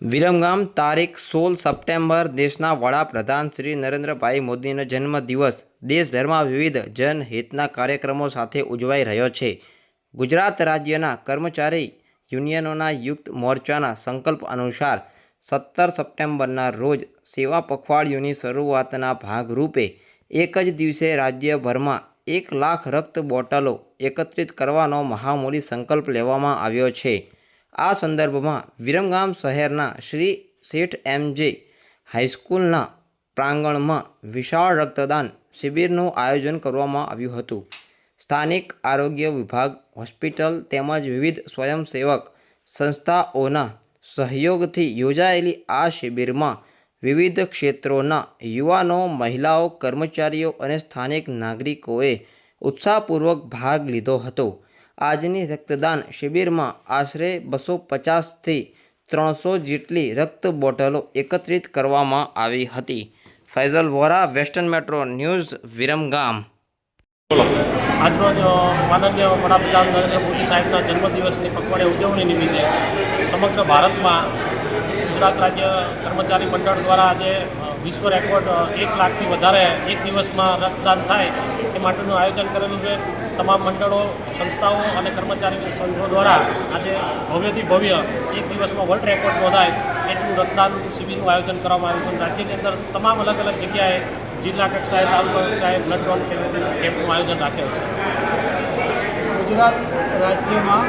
વિરમગામ તારીખ સોળ સપ્ટેમ્બર દેશના વડાપ્રધાન શ્રી નરેન્દ્રભાઈ મોદીનો જન્મદિવસ. દેશભરમાં વિવિધ જનહિતના કાર્યક્રમો સાથે ઉજવાઈ રહ્યો છે. ગુજરાત રાજ્યના કર્મચારી યુનિયનોના યુક્ત મોરચાના સંકલ્પ અનુસાર સત્તર સપ્ટેમ્બરના રોજ સેવા પખવાડિયુંની શરૂઆતના ભાગરૂપે એક જ દિવસે રાજ્યભરમાં એક લાખ રક્ત બોટલો એકત્રિત કરવાનો મહામૂલી સંકલ્પ લેવામાં આવ્યો છે. આ સંદર્ભમાં વિરમગામ શહેરના શ્રી શેઠ એમજે હાઈસ્કૂલના પ્રાંગણમાં વિશાળ રક્તદાન શિબિરનું આયોજન કરવામાં આવ્યું હતું. સ્થાનિક આરોગ્ય વિભાગ, હોસ્પિટલ તેમજ વિવિધ સ્વયંસેવક સંસ્થાઓના સહયોગથી યોજાયેલી આ શિબિરમાં વિવિધ ક્ષેત્રોના યુવાનો, મહિલાઓ, કર્મચારીઓ અને સ્થાનિક નાગરિકોએ ઉત્સાહપૂર્વક ભાગ લીધો હતો. આજની રક્તદાન શિબિરમાં આશરે બસો પચાસથી ત્રણસો જેટલી રક્ત બોટલો એકત્રિત કરવામાં આવી હતી. Faizal Vora, western metro news, Viramgam. આજરોજ માનનીય વડાપ્રધાન નરેન્દ્ર મોદી સાહેબના જન્મદિવસની પખવાડિયા ઉજવણી નિમિત્તે સમગ્ર ભારતમાં ગુજરાત રાજ્ય કર્મચારી મંડળ દ્વારા આજે વિશ્વ રેકોર્ડ એક લાખથી વધારે એક દિવસમાં રક્તદાન થાય એ માટેનું આયોજન કરેલું છે. તમામ મંડળો, સંસ્થાઓ અને કર્મચારી સંઘો દ્વારા આજે ભવ્યથી ભવ્ય એક દિવસમાં વર્લ્ડ રેકોર્ડ નોંધાય એટલું રક્તદાન શિબિરનું આયોજન કરવામાં આવ્યું છે. રાજ્યની અંદર તમામ અલગ અલગ જગ્યાએ જિલ્લા કક્ષાએ, તાલુકા કક્ષાએ બ્લડ ડોન કેમ્પનું આયોજન રાખેલું છે. ગુજરાત રાજ્યમાં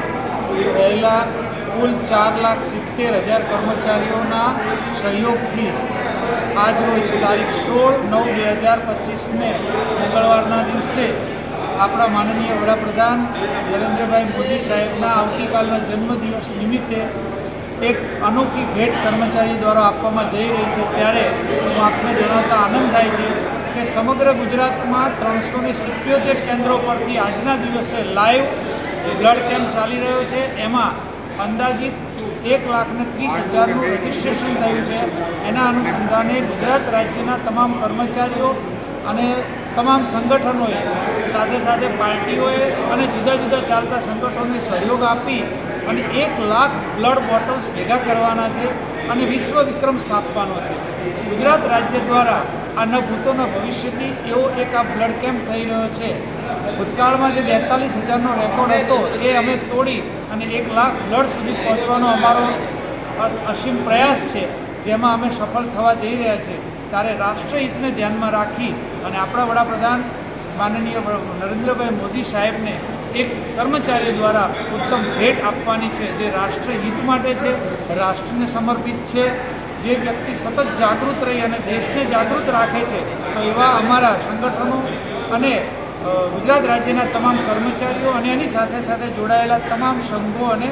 રહેલા કુલ ચાર લાખ સિત્તેર હજાર કર્મચારીઓના સહયોગથી આજરોજ તારીખ સોળ નવ બે હજાર પચીસને મંગળવારના દિવસે આપણા માનનીય વડાપ્રધાન નરેન્દ્રભાઈ મોદી સાહેબના આવતીકાલના જન્મદિવસ નિમિત્તે એક અનોખી ભેટ કર્મચારી દ્વારા આપવામાં જઈ રહી છે. ત્યારે હું આપને જણાવતા આનંદ થાય છે કે સમગ્ર ગુજરાતમાં ત્રણસો ને સિત્યોતેર કેન્દ્રો પરથી આજના દિવસે લાઈવ બ્લડ કેમ્પ ચાલી રહ્યો છે. એમાં અંદાજિત એક લાખ ને ત્રીસ હજારનું રજિસ્ટ્રેશન થયું છે. એના અનુસંધાને ગુજરાત રાજ્યના તમામ કર્મચારીઓ અને તમામ સંગઠનોએ, સાથે સાથે પાર્ટીઓએ અને જુદા જુદા ચાલતા સંગઠનોને સહયોગ આપી અને એક લાખ બ્લડ બોટલ્સ ભેગા કરવાના છે અને વિશ્વ વિક્રમ સ્થાપવાનો છે. ગુજરાત રાજ્ય દ્વારા આ ન ભવિષ્યથી એવો એક આ બ્લડ કેમ્પ થઈ રહ્યો છે. ભૂતકાળમાં જે બેતાલીસ હજારનો રેકોર્ડ હતો, એ અમે તોડી અને એક લાખ બ્લડ સુધી પહોંચવાનો અમારો અસીમ પ્રયાસ છે, જેમાં અમે સફળ થવા જઈ રહ્યા છીએ ત્યારે રાષ્ટ્રહિતને ધ્યાનમાં રાખી અને આપણા વડાપ્રધાન માનનીય નરેન્દ્રભાઈ મોદી સાહેબને એક કર્મચારીઓ દ્વારા ઉત્તમ ભેટ આપવાની છે, જે રાષ્ટ્રહિત માટે છે, રાષ્ટ્રને સમર્પિત છે. જે વ્યક્તિ સતત જાગૃત રહી અને દેશને જાગૃત રાખે છે, તો એવા અમારા સંગઠનો અને ગુજરાત રાજ્યના તમામ કર્મચારીઓ અને એની સાથે સાથે જોડાયેલા તમામ સંઘો અને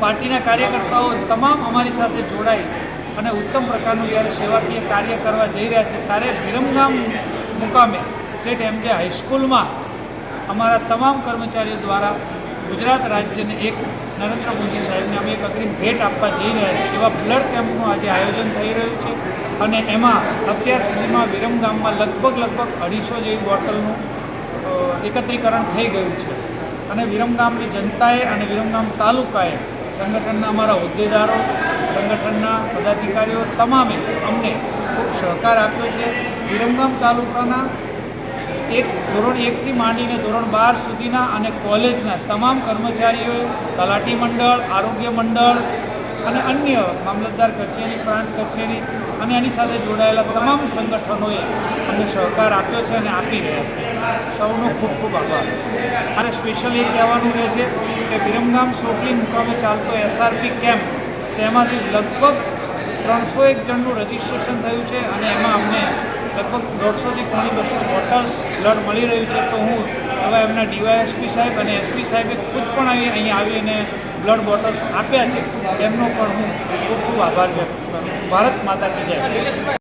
પાર્ટીના કાર્યકર્તાઓ તમામ અમારી સાથે જોડાઈ અને ઉત્તમ પ્રકારનું જ્યારે સેવાકીય કાર્ય કરવા જઈ રહ્યા છે, ત્યારે વિરમગામ મુકામે સેઠ એમ જે હાઈસ્કૂલમાં અમારા તમામ કર્મચારીઓ દ્વારા ગુજરાત રાજ્યને એક નરેન્દ્ર મોદી સાહેબને અમે એક અગ્રિમ ભેટ આપવા જઈ રહ્યા છીએ, એવા બ્લડ કેમ્પનું આજે આયોજન થઈ રહ્યું છે. અને એમાં અત્યાર સુધીમાં વિરમગામમાં લગભગ લગભગ અઢીસો જેવી બોટલનું એકત્રીકરણ થઈ ગયું છે. અને વિરમગામની જનતાએ અને વિરમગામ તાલુકાએ સંગઠનના અમારા હોદ્દેદારો, સંગઠનના પદાધિકારીઓ તમામે અમને ખૂબ સહકાર આપ્યો છે. વિરમગામ તાલુકાના એક ધોરણ એકથી માંડીને ધોરણ બાર સુધીના અને કોલેજના તમામ કર્મચારીઓએ તલાટી મંડળ, આરોગ્ય મંડળ અને અન્ય મામલતદાર કચેરી, પ્રાંત કચેરી અને એની સાથે જોડાયેલા તમામ સંગઠનોએ અમને સહકાર આપ્યો છે અને આપી રહ્યા છે. સૌનો ખૂબ ખૂબ આભાર. અને સ્પેશિયલી કહેવાનું રહે છે કે વિરમગામ સોપલી મુકામે ચાલતો એસઆરપી કેમ્પ તેમાંથી લગભગ ત્રણસો એક જણનું રજિસ્ટ્રેશન થયું છે અને એમાં અમને લગભગ દોઢસોથી પોણી બસો બોટલ્સ બ્લડ મળી રહ્યું છે. તો હું હવે એમના ડીવાયએસપી સાહેબ અને એસપી સાહેબે ખુદ પણ આવી અહીંયા આવીને બ્લડ બોટલ્સ આપ્યા છે. એમનો પણ હું ખૂબ ખૂબ આભાર વ્યક્ત કરું છું. ભારત માતા કી જય.